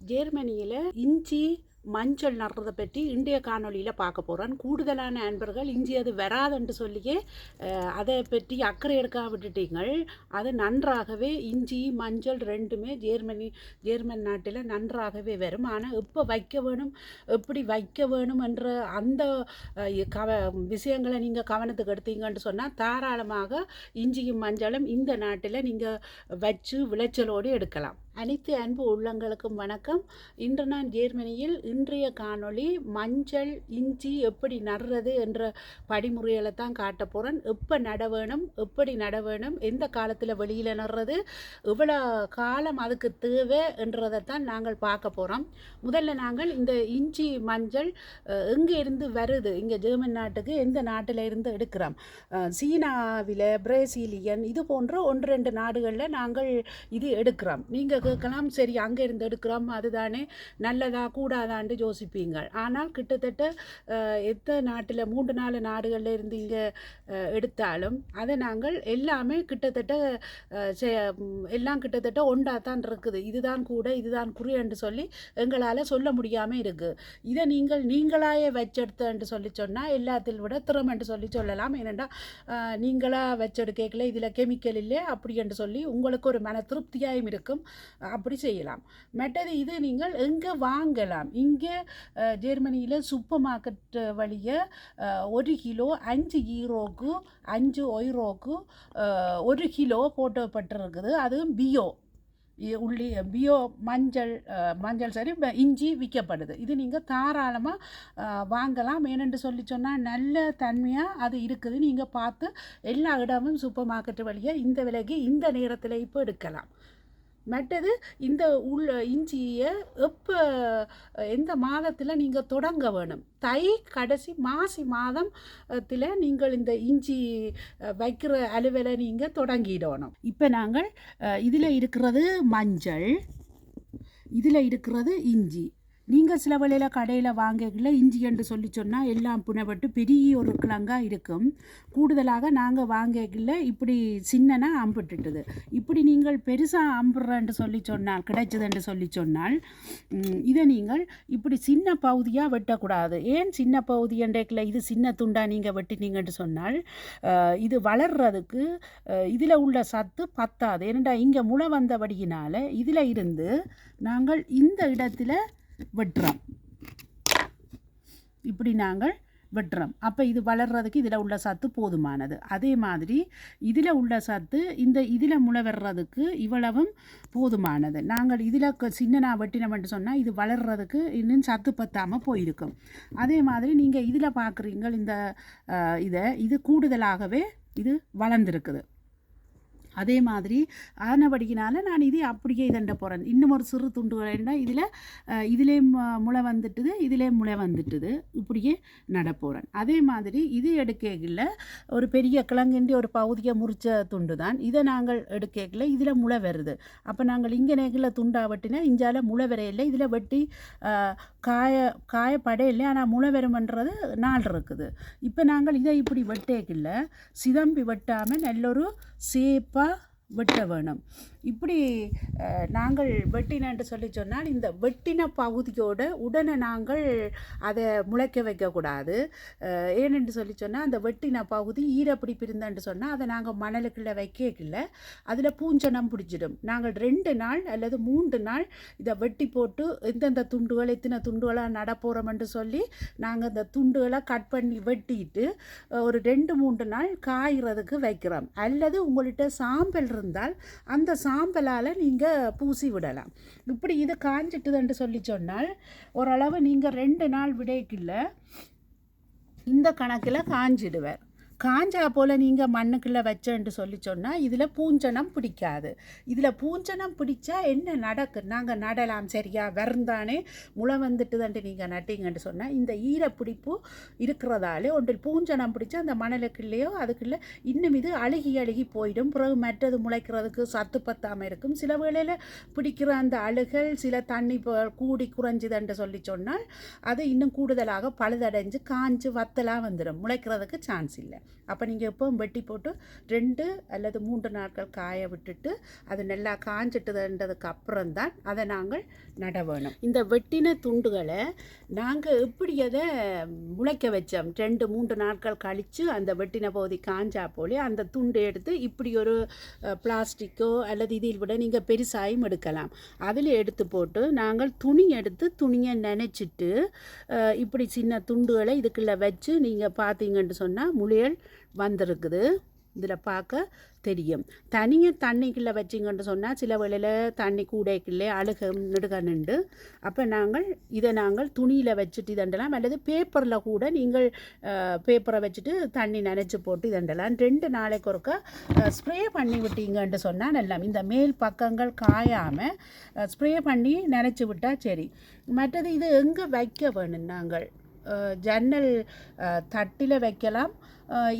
ஜெர்மனியில் இஞ்சி மஞ்சள் நடுறதை பற்றி இந்திய காணொளியில் பார்க்க போகிறோம் கூடுதலான அன்பர்கள் இஞ்சி அது வராதுன்ட்டு சொல்லியே அதை பற்றி அக்கறை எடுக்க விட்டுட்டீங்கள். அது நன்றாகவே இஞ்சி மஞ்சள் ரெண்டுமே ஜெர்மனி ஜெர்மன் நாட்டில் நன்றாகவே வரும். ஆனால் எப்போ வைக்க வேணும் எப்படி வைக்க வேணும் என்ற அந்த கவ விஷயங்களை நீங்கள் கவனத்துக்கு எடுத்தீங்கன்னு சொன்னால் தாராளமாக இஞ்சியும் மஞ்சளும் இந்த நாட்டில் நீங்கள் வச்சு விளைச்சலோடு எடுக்கலாம். அனைத்து அன்பு உள்ளங்களுக்கும் வணக்கம். இன்று நான் ஜெர்மனியில் இன்றைய காணொளி மஞ்சள் இஞ்சி எப்படி நடுறது என்ற படிமுறைகளை தான் காட்ட போகிறேன் எப்போ நட வேணும் எப்படி நட வேணும் எந்த காலத்தில் வெளியில் நடுறது எவ்வளோ காலம் அதுக்கு தேவை என்றதை தான் நாங்கள் பார்க்க போகிறோம் முதல்ல நாங்கள் இந்த இஞ்சி மஞ்சள் எங்கே இருந்து வருது இங்கே ஜெர்மன் நாட்டுக்கு எந்த நாட்டில் இருந்து எடுக்கிறோம்? சீனாவில் பிரேசிலியன் இது போன்ற ஒன்று ரெண்டு நாடுகளில் நாங்கள் இது எடுக்கிறோம். நீங்கள் கேட்கலாம். சரி அங்கே இருந்து எடுக்கிறோம். அதுதானே நல்லதா கூடாதான்னு யோசிப்பீங்கள் ஆனால் கிட்டத்தட்ட எத்த நாட்டில் மூன்று நாலு நாடுகளில் இருந்து இங்கே எடுத்தாலும் அதை நாங்கள் எல்லாமே கிட்டத்தட்ட செ- எல்லாம் கிட்டத்தட்ட ஒன்றா தான் இருக்குது. இதுதான் கூட இதுதான் குறி என்று சொல்லி எங்களால் சொல்ல முடியாமல் இருக்குது இதை நீங்கள் நீங்களாயே வச்செடுத்தன்னு சொல்லி சொன்னால் எல்லாத்தில் விட திறம் என்று சொல்லி சொல்லலாம். ஏனெண்டா நீங்களாக வச்செடுக்கல இதில் கெமிக்கல் இல்லை அப்படி என்று சொல்லி உங்களுக்கு ஒரு மன திருப்தியாயும் இருக்கும். அப்படி செய்யலாம். மற்றது இது நீங்கள் எங்கே வாங்கலாம்? இங்கே ஜெர்மனியில் சூப்பர் மார்க்கெட் வழியை ஒரு கிலோ அஞ்சு ஈரோக்கு அஞ்சு ஒய்ரோக்கு ஒரு கிலோ போட்டப்பட்டிருக்குது அதுவும் பியோ. உள்ளி பியோ மஞ்சள் மஞ்சள் சரி இஞ்சி விற்கப்படுது. இது நீங்கள் தாராளமாக வாங்கலாம். ஏனென்று சொல்லி சொன்னால் நல்ல தன்மையாக அது இருக்குது. நீங்கள் பார்த்து எல்லா இடமும் சூப்பர் மார்க்கெட் வழியாக இந்த விலைக்கு இந்த நேரத்தில் இப்போ எடுக்கலாம். மற்றது இந்த உள்ள இஞ்சியை எப்போ எந்த மாதத்தில் நீங்கள் தொடங்க வேணும்? தை கடைசி மாசி மாதத்தில் நீங்கள் இந்த இஞ்சி வைக்கிற அலுவலை நீங்கள் தொடங்கிடணும். இப்போ நாங்கள் இதில் இருக்கிறது மஞ்சள் இதில் இருக்கிறது இஞ்சி. நீங்கள் சில வேளையில் கடையில் வாங்கல இஞ்சி என்று சொல்லி சொன்னால் எல்லாம் புனப்பட்டு பெரிய ஒரு கிழங்காக இருக்கும். கூடுதலாக நாங்கள் வாங்கல இப்படி சின்னனா அம்பிட்டுட்டுது. இப்படி நீங்கள் பெருசாக அம்புறன்னு சொல்லி சொன்னால் கிடைச்சதுன்னு சொல்லி சொன்னால் இதை நீங்கள் இப்படி சின்ன பகுதியாக வெட்டக்கூடாது. ஏன் சின்ன பகுதி என்றைக்கில் இது சின்ன துண்டாக நீங்கள் வெட்டினீங்கன்னு சொன்னால் இது வளர்றதுக்கு இதில் உள்ள சத்து பத்தாது. ஏனெண்டா இங்கே முளை வந்தபடியினால் இதில் இருந்து நாங்கள் இந்த இடத்துல வெட்டுறோம். இப்படி நாங்கள் வெட்டுறோம். அப்போ இது வளர்றதுக்கு இதில் உள்ள சத்து போதுமானது. அதே மாதிரி இதில் உள்ள சத்து இந்த இதில் முளை வர்றதுக்கு இவ்வளவும் போதுமானது. நாங்கள் இதில் சின்னனா வெட்டினோம்னு சொன்னால் இது வளர்றதுக்கு இன்னும் சத்து பத்தாமல் போயிருக்கும். அதே மாதிரி நீங்கள் இதில் பார்க்குறீங்க இந்த இதை இது கூடுதலாகவே இது வளர்ந்துருக்குது. அதே மாதிரி ஆனபடியினால நான் இதை அப்படியே இதண்ட போகிறேன் இன்னும் ஒரு சிறு துண்டு துண்டுகள் இதில் இதிலே முளை வந்துட்டுது இதிலே முளை வந்துட்டுது. இப்படியே நடப்போகிறேன் அதே மாதிரி இது எடுக்கல ஒரு பெரிய கிழங்கின்றி ஒரு பகுதியை முறிச்ச துண்டு தான். இதை நாங்கள் எடுக்கல இதில் முளை வருது. அப்போ நாங்கள் இங்கே நேக்கில் துண்டா வெட்டினா இஞ்சால முளை வரையில்லை இதில் வெட்டி காய காய காயப்படையில்லை ஆனால் முளை வருமன்றது நாள் இருக்குது. இப்போ நாங்கள் இதை இப்படி வெட்டேக்கில்ல சிதம்பி வெட்டாமல் நல்லொரு சேப்பாக வெட்ட வேணும் இப்படி நாங்கள் வெட்டினன்ட்டு சொல்லி சொன்னால் இந்த வெட்டின பகுதியோட உடனே நாங்கள் அதை முளைக்க வைக்கக்கூடாது. ஏனென்று சொல்லி சொன்னால் அந்த வெட்டின பகுதி ஈரப்பிடி பிரிந்தன்ட்டு சொன்னால் அதை நாங்கள் மணலுக்குள்ளே வைக்கல அதில் பூஞ்சனம் பிடிச்சிடும். நாங்கள் ரெண்டு நாள் அல்லது மூன்று நாள் இதை வெட்டி போட்டு எந்தெந்த துண்டுகள் எத்தனை துண்டுகளாக நடப்போகிறோம்னு சொல்லி நாங்கள் இந்த துண்டுகளை கட் பண்ணி வெட்டிட்டு ஒரு ரெண்டு மூன்று நாள் காய்கிறதுக்கு வைக்கிறோம். அல்லது உங்கள்கிட்ட சாம்பல் இருந்தால் அந்த சாம்பலால் நீங்கள் பூசி விடலாம். இப்படி இது காஞ்சிட்டுதுன்னு சொல்லி சொன்னால் ஓரளவு நீங்கள் ரெண்டு நாள் விடைக்குள்ள இந்த கணக்கில் காஞ்சிடுவார். காஞ்சா போல் நீங்கள் மண்ணுக்குள்ளே வச்சேன்ட்டு சொல்லி சொன்னால் இதில் பூஞ்சனம் பிடிக்காது. இதில் பூஞ்சனம் பிடிச்சா என்ன நடக்கு? நாங்கள் நடலாம் சரியா? வெறந்தானே முளை வந்துட்டுதுன்ட்டு நீங்கள் நட்டீங்கன்னு சொன்னால் இந்த ஈரப்பிடிப்பு இருக்கிறதாலே ஒன்றில் பூஞ்சனம் பிடிச்சா அந்த மணலுக்குள்ளேயோ அதுக்குள்ளே இன்னும் இது அழுகி அழுகி போயிடும். பிறகு மற்றது முளைக்கிறதுக்கு சத்து பத்தாமல் இருக்கும். சில வேளையில் பிடிக்கிற அந்த அழுகல் சில தண்ணி கூடி குறைஞ்சுதுன்ட்டு சொல்லி சொன்னால் அது இன்னும் கூடுதலாக பழுதடைஞ்சு காஞ்சு வத்தலாக வந்துடும் முளைக்கிறதுக்கு சான்ஸ் இல்லை. அப்போ நீங்கள் எப்போவும் வெட்டி போட்டு ரெண்டு அல்லது மூன்று நாட்கள் காய விட்டுட்டு அது நல்லா காஞ்சிட்டுதுன்றதுக்கு அப்புறம் தான் அதை நாங்கள் நட வேணும் இந்த வெட்டின துண்டுகளை நாங்கள் எப்படி அதை முளைக்க வச்சோம்? ரெண்டு மூன்று நாட்கள் கழித்து அந்த வெட்டின பகுதி காஞ்சா போலே அந்த துண்டு எடுத்து இப்படி ஒரு பிளாஸ்டிக்கோ அல்லது இதில் விட நீங்கள் பெருசாயும் எடுக்கலாம். அதில் எடுத்து போட்டு நாங்கள் துணி எடுத்து துணியை நினச்சிட்டு இப்படி சின்ன துண்டுகளை இதுக்குள்ளே வச்சு நீங்கள் பார்த்தீங்கன்னு சொன்னால் முளையல் வந்திருக்குது. இதில் பார்க்க தெரியும். தனியாக தண்ணிக்குள்ளே வச்சிங்கன்னு சொன்னால் சில வேளையில் தண்ணி கூடைக்குள்ளே அழுக நெடுக நின்று அப்போ நாங்கள் இதை நாங்கள் துணியில் வச்சுட்டு இதண்டலாம் அல்லது பேப்பரில் கூட நீங்கள் பேப்பரை வச்சுட்டு தண்ணி நனைச்சி போட்டு இதண்டலாம். ரெண்டு நாளைக்கு ஒருக்கா ஸ்ப்ரே பண்ணி விட்டீங்கன்ட்டு சொன்னால் நல்லா இந்த மேல் பக்கங்கள் காயாமல் ஸ்ப்ரே பண்ணி நினச்சி விட்டால் சரி. மற்றது இது எங்கே வைக்க வேணும் நாங்கள்? ஜன்னல் தட்டில் வைக்கலாம்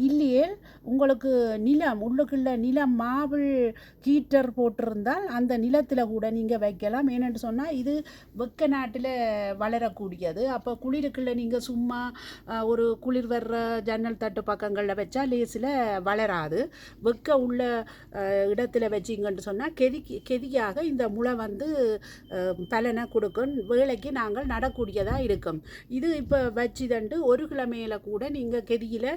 இல்லையே. உங்களுக்கு நிலம் உள்ளுக்குள்ள நிலம் மாவில் ஹீட்டர் போட்டிருந்தால் அந்த நிலத்தில் கூட நீங்கள் வைக்கலாம். ஏன்னு சொன்னால் இது வெக்க நாட்டில் வளரக்கூடியது. அப்போ குளிருக்குள்ள நீங்கள் சும்மா ஒரு குளிர் வர்ற ஜன்னல் தட்டு பக்கங்களில் வச்சா லேசில் வளராது. வெக்க உள்ள இடத்துல வச்சிங்கன்னு சொன்னால் கெதிக்கு கெதியாக இந்த முளை வந்து பலனை கொடுக்கும். வேலைக்கு நாங்கள் நடக்கூடியதாக இருக்கும். இது இப்போ வச்சுதண்டு ஒரு கிழமையில் கூட நீங்கள் கெதியில்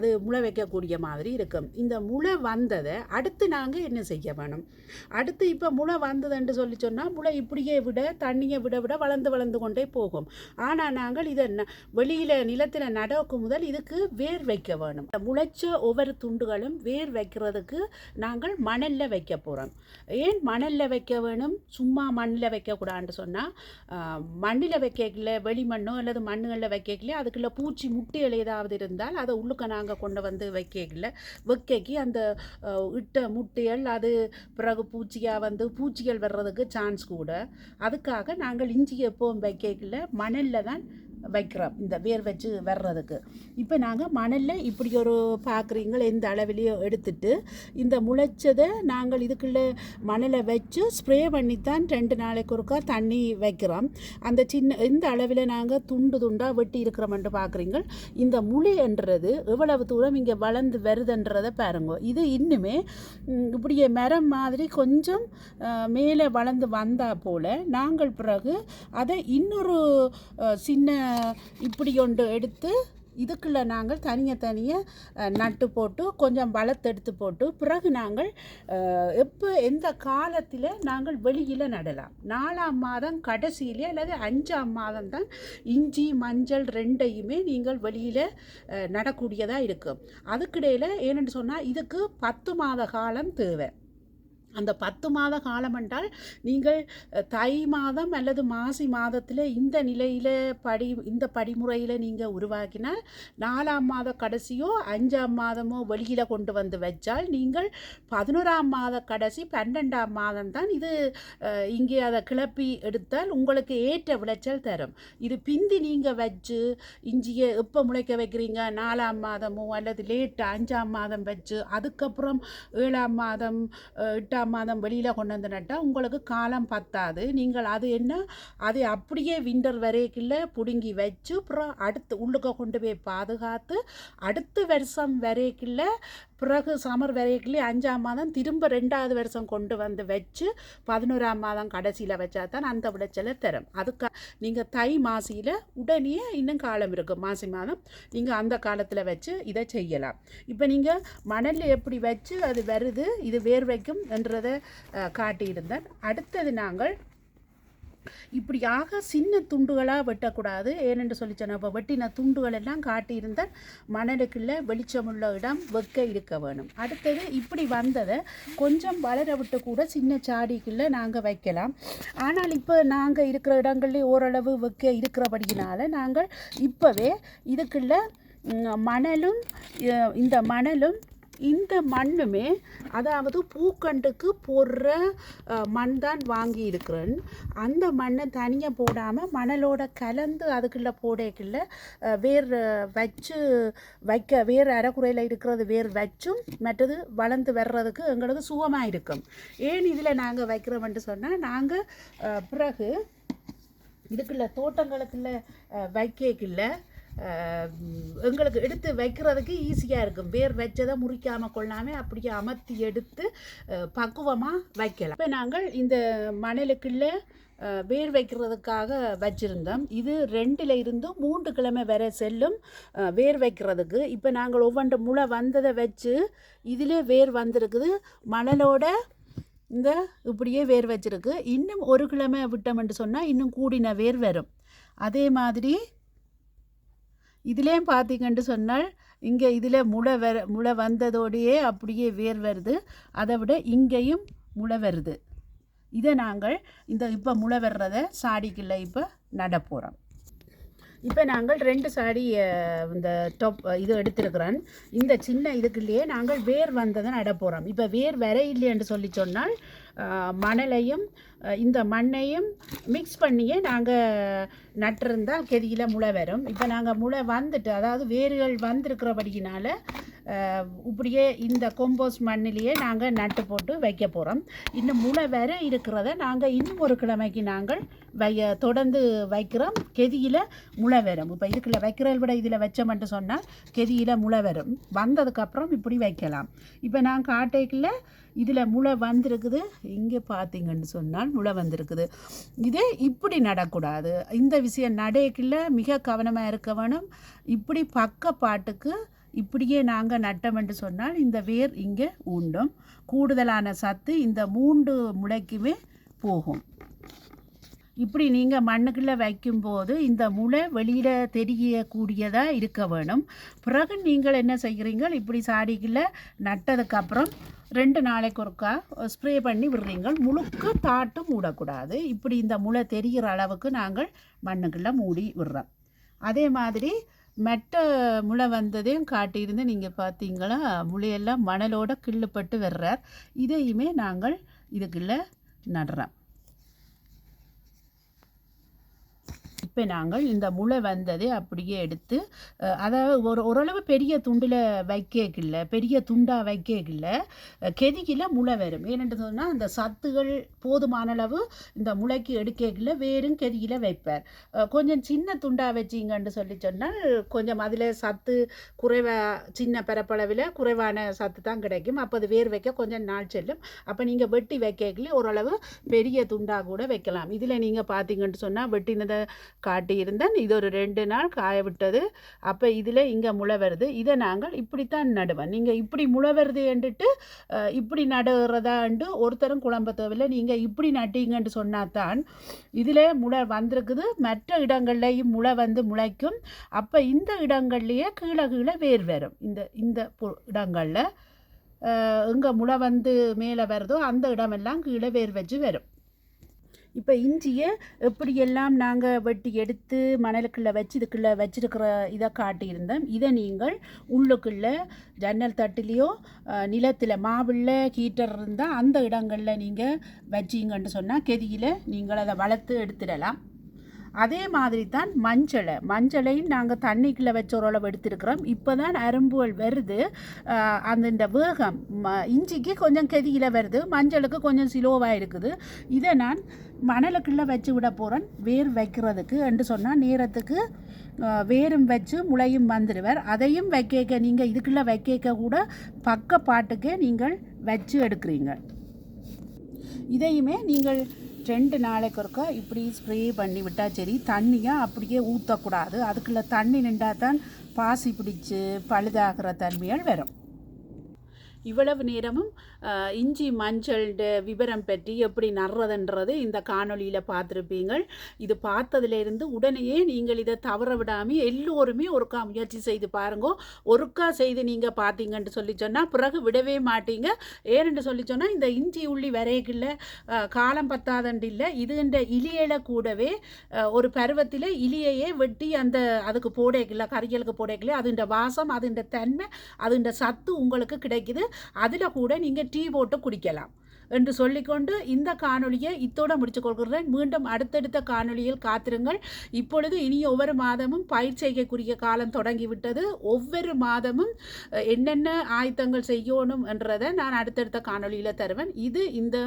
அது முளை வைக்கக்கூடிய மாதிரி இருக்கும். இந்த முளை வந்ததை அடுத்து நாங்கள் என்ன செய்ய வேணும்? அடுத்து இப்போ முளை வந்ததுன்னு சொல்லி சொன்னால் முளை இப்படியே விட தண்ணியை விட விட வளர்ந்து வளர்ந்து கொண்டே போகும். ஆனால் நாங்கள் இதை ந- நிலத்தில் நடக்கும் முதல் இதுக்கு வேர் வைக்க வேணும். இந்த முளைச்ச ஒவ்வொரு துண்டுகளும் வேர் வைக்கிறதுக்கு நாங்கள் மணலில் வைக்க போகிறோம் ஏன் மணலில் வைக்க வேணும்? சும்மா மண்ணில் வைக்கக்கூடாதுன்னு சொன்னால் மண்ணில் வைக்கல வெளி மண்ணோ அல்லது மண்ணுகளில் வைக்கல அதுக்குள்ளே பூச்சி முட்டைகள் ஏதாவது இருந்தால் அதை உள்ளுக்க நாங்கள் கொண்டு வந்து வைக்கல வைக்கி அந்த இட்ட முட்டைகள் அது பிறகு பூச்சியாக வந்து பூச்சிகள் வர்றதுக்கு சான்ஸ் கூட. அதுக்காக நாங்கள் இஞ்சி எப்போவும் வைக்கல மணலில் தான் வைக்கிறோம் இந்த வேர் வச்சு வர்றதுக்கு. இப்போ நாங்கள் மணலில் இப்படி ஒரு பார்க்குறீங்க எந்த அளவிலையோ எடுத்துட்டு இந்த முளைச்சதை நாங்கள் இதுக்குள்ளே மணலை வச்சு ஸ்ப்ரே பண்ணித்தான் ரெண்டு நாளைக்கு ஒருக்கா தண்ணி வைக்கிறோம். அந்த சின்ன எந்த அளவில் நாங்கள் துண்டு துண்டாக வெட்டி இருக்கிறோம்ன்ட்டு பார்க்குறீங்க இந்த முளைன்றது எவ்வளவு தூரம் இங்கே வளர்ந்து வருதுன்றதை பாருங்க. இது இன்னுமே இப்படியே மரம் மாதிரி கொஞ்சம் மேலே வளர்ந்து வந்தால் போல் நாங்கள் பிறகு அதை இன்னொரு சின்ன இப்படி ஒன்று எடுத்து இதுக்குள்ளே நாங்கள் தனியாக தனியாக நட்டு போட்டு கொஞ்சம் வளர்த்தெடுத்து போட்டு பிறகு நாங்கள் எப்போ எந்த காலத்தில் நாங்கள் வெளியில் நடலாம். நாலாம் மாதம் கடைசியிலே அல்லது அஞ்சாம் மாதம் தான் இஞ்சி மஞ்சள் ரெண்டையுமே நீங்கள் வெளியில் நடக்கூடியதாக இருக்கும். அதுக்கிடையில் ஏன்னு சொன்னால் இதுக்கு பத்து மாத காலம் தேவை. அந்த பத்து மாத காலம் என்றால் நீங்கள் தை மாதம் அல்லது மாசி மாதத்தில் இந்த நிலையில் படி இந்த படிமுறையில் நீங்கள் உருவாக்கினால் நாலாம் மாத கடைசியோ அஞ்சாம் மாதமோ வெளியில் கொண்டு வந்து வச்சால் நீங்கள் பதினோராம் மாத கடைசி பன்னெண்டாம் மாதம் தான் இது இங்கே அதை கிளப்பி எடுத்தால் உங்களுக்கு ஏற்ற விளைச்சல் தரும். இது பிந்தி நீங்கள் வச்சு இஞ்சியை எப்போ முளைக்க வைக்கிறீங்க? நாலாம் மாதமோ அல்லது லேட்டு அஞ்சாம் மாதம் வச்சு அதுக்கப்புறம் ஏழாம் மாதம் எட்டாம் எட்டாம் மாதம் வெளியில் கொண்டு வந்து நட்டால் உங்களுக்கு காலம் பத்தாது. நீங்கள் அது என்ன? அதை அப்படியே விண்டர் வரைக்கில் பிடுங்கி வச்சு அப்புறம் அடுத்து உள்ளுக்க கொண்டு போய் பாதுகாத்து அடுத்த வருஷம் வரைக்கில் பிறகு சமர் வரைக்குள்ளே அஞ்சாம் மாதம் திரும்ப ரெண்டாவது வருஷம் கொண்டு வந்து வச்சு பதினோராம் மாதம் கடைசியில் வச்சா தான் அந்த விளைச்சலை தரும். அதுக்கு நீங்கள் தை மாசியில் உடனே இன்னும் காலம் இருக்கும் மாசி மாதம் நீங்கள் அந்த காலத்தில் வச்சு இதை செய்யலாம். இப்போ நீங்கள் மணலில் எப்படி வச்சு அது வருது இது வேர்வைக்கும் வைக்கும் அப்படின்றத காட்டியிருந்தேன் அடுத்தது நாங்கள் இப்படியாக சின்ன துண்டுகளாக வெட்டக்கூடாது. ஏனென்று சொல்லி சொன்ன இப்போ வெட்டின துண்டுகள் எல்லாம் காட்டியிருந்தால் மணலுக்குள்ள வெளிச்சமுள்ள இடம் வெக்க இருக்க வேணும். அடுத்தது இப்படி வந்ததை கொஞ்சம் வளர விட்டு கூட சின்ன சாடிக்குள்ளே நாங்கள் வைக்கலாம். ஆனால் இப்போ நாங்கள் இருக்கிற இடங்கள்ல ஓரளவு வெக்க இருக்கிறபடியினால நாங்கள் இப்போவே இதுக்குள்ள மணலும் இந்த மணலும் இந்த மண்ணுமே அதாவது பூக்கண்டுக்கு போடுற மண் தான் வாங்கி இருக்கிறேன். அந்த மண்ணை தனியாக போடாமல் மணலோட கலந்து அதுக்குள்ளே போடக்குள்ள வேர் வச்சு வைக்க வேர் அரைக்குறையில் இருக்கிறது வேர் வச்சும் மற்றது வளர்ந்து வர்றதுக்கு எங்களுக்கு சுகமாக இருக்கும். ஏன் இதில் நாங்கள் வைக்கிறோம்னு சொன்னால் நாங்கள் பிறகு இதுக்குள்ள தோட்டங்களுக்குள்ள வைக்கக்குள்ள எங்களுக்கு எடுத்து வைக்கிறதுக்கு ஈஸியாக இருக்கும். வேர் வச்சதை முறிக்காமல் கொள்ளாமல் அப்படியே அமர்த்தி எடுத்து பக்குவமாக வைக்கலாம். இப்போ நாங்கள் இந்த மணலுக்குள்ளே வேர் வைக்கிறதுக்காக வச்சுருந்தோம். இது ரெண்டில் இருந்து மூன்று கிழமை வரை செல்லும் வேர் வைக்கிறதுக்கு. இப்போ நாங்கள் ஒவ்வொன்று முளை வந்ததை வச்சு இதிலே வேர் வந்திருக்குது. மணலோட இந்த இப்படியே வேர் வச்சிருக்கு. இன்னும் ஒரு கிழமை விட்டோம்னு சொன்னால் இன்னும் கூடின வேர் வரும். அதே மாதிரி இதுலேயும் பார்த்தீங்கன்னு சொன்னால் இங்கே இதில் முளை வர முளை வந்ததோடையே அப்படியே வேர் வருது. அதை விட இங்கேயும் முளை வருது. இதை நாங்கள் இந்த இப்போ முளை வர்றதை சாடிக்குள்ள இப்போ நட போகிறோம் இப்போ நாங்கள் ரெண்டு சாடி இந்த டாப் இது எடுத்திருக்கிறோம். இந்த சின்ன இதுக்குள்ளேயே நாங்கள் வேர் வந்ததை நட போகிறோம் இப்போ வேர் வர இல்லையென்று சொல்லி சொன்னால் மணலையும் இந்த மண்ணையும் மிக்ஸ் பண்ணியே நாங்கள் நட்டிருந்தால் கெதியில் முளை வரும். இப்போ நாங்கள் முளை வந்துட்டு அதாவது வேர்கள் வந்திருக்கிறபடியினால் இப்படியே இந்த கொம்போஸ்ட் மண்ணிலேயே நாங்கள் நட்டு போட்டு வைக்க போகிறோம் இன்னும் முளை வேற இருக்கிறத நாங்கள் இன்னும் ஒரு கிழமைக்கு நாங்கள் வைய தொடர்ந்து வைக்கிறோம். கெதியில் முளை வரும். இப்போ இதுக்குள்ள வைக்கிறத விட இதில் வச்சோம்ட்டு சொன்னால் கெதியில் முளை வரும். வந்ததுக்கப்புறம் இப்படி வைக்கலாம். இப்போ நான் காட்டைக்குள்ள இதில் முளை வந்திருக்குது. இங்கே பார்த்தீங்கன்னு சொன்னால் முளை வந்திருக்குது. இதே இப்படி நடக்கூடாது. இந்த விஷயம் நடைக்குள்ள மிக கவனமாக இருக்க வேணும். இப்படி பக்கப்பாட்டுக்கு இப்படியே நாங்கள் நட்டோம்னு சொன்னால் இந்த வேர் இங்கே உண்டும். கூடுதலான சத்து இந்த மூன்று முளைக்குமே போகும். இப்படி நீங்கள் மண்ணுக்குள்ளே வைக்கும்போது இந்த முளை வெளியில் தெரியக்கூடியதாக இருக்க வேணும். பிறகு நீங்கள் என்ன செய்கிறீங்க இப்படி சாடிக்குள்ளே நட்டதுக்கப்புறம் ரெண்டு நாளைக்கு ஒருக்கா ஸ்ப்ரே பண்ணி விடுறீங்க முழுக்க தாட்டு மூடக்கூடாது. இப்படி இந்த முளை தெரிகிற அளவுக்கு நாங்கள் மண்ணுக்குள்ளே மூடி விடுறோம். அதே மாதிரி மெட்ட முளை வந்ததையும் காட்டியிருந்து நீங்கள் பார்த்தீங்களா முளையெல்லாம் மணலோட கிள்ளுப்பட்டு வர்றார். இதையுமே நாங்கள் இதுக்குள்ளே நடுறோம். இப்போ நாங்கள் இந்த முளை வந்ததை அப்படியே எடுத்து அதாவது ஒரு ஓரளவு பெரிய துண்டில் வைக்கல பெரிய துண்டாக வைக்கல கெதிக்கில் முளை வரும். ஏனென்று சொன்னால் அந்த சத்துகள் போதுமான அளவு இந்த முளைக்கு எடுக்கல வேறும் கெதியில் வைப்பார். கொஞ்சம் சின்ன துண்டாக வச்சிங்கன்னு சொல்லி சொன்னால் கொஞ்சம் அதில் சத்து குறைவாக சின்ன பரப்பளவில் குறைவான சத்து தான் கிடைக்கும். அப்போ அது வேர் வைக்க கொஞ்சம் நாள் செல்லும். அப்போ நீங்கள் வெட்டி வைக்கல ஓரளவு பெரிய துண்டாக கூட வைக்கலாம். இதில் நீங்கள் பார்த்தீங்கன்னு சொன்னால் வெட்டினதை காட்டியிருந்தேன். இது ஒரு ரெண்டு நாள் காய விட்டது அப்போ இதில் இங்கே முளை வருது இதை நாங்கள் இப்படித்தான் நடுவேன் நீங்கள் இப்படி முளை வருது என்றுட்டு இப்படி நடுறதாண்டு ஒருத்தரும் குழம்ப தேவையில்லை. நீங்கள் இப்படி நட்டீங்கன்னு சொன்னாதான் இதில் முளை வந்திருக்குது. மற்ற இடங்கள்லேயும் முளை வந்து முளைக்கும். அப்போ இந்த இடங்கள்லேயே கீழே கீழே வேர் வரும். இந்த இந்த பு- எங்கே முளை வந்து மேலே வருதோ அந்த இடமெல்லாம் கீழே வேர் வச்சு வரும். இப்போ இஞ்சியை எப்படியெல்லாம் நாங்கள் வெட்டி எடுத்து மணலுக்குள்ளே வச்சு இதுக்குள்ளே வச்சிருக்கிற இதை காட்டியிருந்தோம். இதை நீங்கள் உள்ளுக்குள்ளே ஜன்னல் தட்டுலேயோ நிலத்தில் மாவுள்ள ஹீட்டர் இருந்தால் அந்த இடங்களில் நீங்கள் வச்சிங்கன்னு சொன்னால் கெதியில் நீங்கள் அதை வளர்த்து எடுத்துடலாம். அதே மாதிரி தான் மஞ்சளை. மஞ்சளையும் நாங்கள் தண்ணிக்குள்ளே வச்ச ஓரளவு எடுத்திருக்கிறோம். இப்போ தான் அரும்புகள் வருது. அந்த இந்த வேகம் ம இஞ்சிக்கு கொஞ்சம் கெதியில் வருது. மஞ்சளுக்கு கொஞ்சம் சிலோவாக இருக்குது. இதை நான் மணலுக்குள்ளே வச்சு விட போகிறேன் வேர் வைக்கிறதுக்கு என்று சொன்னால் நேரத்துக்கு வேரும் வச்சு முளையும் வந்துடுவார். அதையும் வைக்க நீங்கள் இதுக்குள்ளே வைக்க கூட பக்க பாட்டுக்கே நீங்கள் வச்சு எடுக்கிறீங்க. இதையுமே நீங்கள் ரெண்டு நாளைக்கு ஒருக்கா இப்படி ஸ்ப்ரே பண்ணி விட்டால் சரி தண்ணியை அப்படியே ஊற்றக்கூடாது அதுக்குள்ளே தண்ணி நின்றால் தான் பாசி பிடிச்சி பழுதாகிற தன்மையால் வரும். இவ்வளவு நேரமும் இஞ்சி மஞ்சள் விவரம் பற்றி எப்படி நடுறதுன்றது இந்த காணொளியில் பார்த்துருப்பீங்கள். இது பார்த்ததுலேருந்து உடனேயே நீங்கள் இதை தவற விடாமல் எல்லோருமே ஒருக்கா முயற்சி செய்து பாருங்க. ஒருக்கா செய்து நீங்கள் பார்த்தீங்கன்னு சொல்லி சொன்னால் பிறகு விடவே மாட்டீங்க. ஏன்னு சொல்லி சொன்னால் இந்த இஞ்சி உள்ளி வரைக்குள்ள காலம் பத்தாதண்டு இல்லை இதுன்ற இலியலை கூடவே ஒரு பருவத்தில் இலியையே வெட்டி அந்த அதுக்கு போடைக்கல கறிகளுக்கு போடைக்கல அதுண்ட வாசம் அதுன்ற தன்மை அதுன்ற சத்து உங்களுக்கு கிடைக்குது. அதில் கூட நீங்கள் டீ போட்டு குடிக்கலாம். என்று சொல்லிக்கொண்டு இந்த காணொளியை இத்தோட முடித்துக் கொள்கிறேன் மீண்டும் அடுத்தடுத்த காணொளியில் காத்திருங்கள். இப்பொழுது இனி ஒவ்வொரு மாதமும் பயிர் செய்கைக்குரிய காலம் தொடங்கிவிட்டது. ஒவ்வொரு மாதமும் என்னென்ன ஆயத்தங்கள் செய்யணும் என்றதை நான் அடுத்தடுத்த காணொளியில் தருவேன். இது இந்த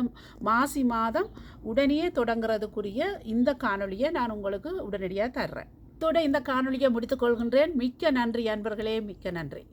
மாசி மாதம் உடனே தொடங்குறதுக்குரிய இந்த காணொலியை நான் உங்களுக்கு உடனடியாக தர்றேன். இத்தோட இந்த காணொலியை முடித்துக் கொள்கின்றேன் மிக்க நன்றி அன்பர்களே. மிக்க நன்றி.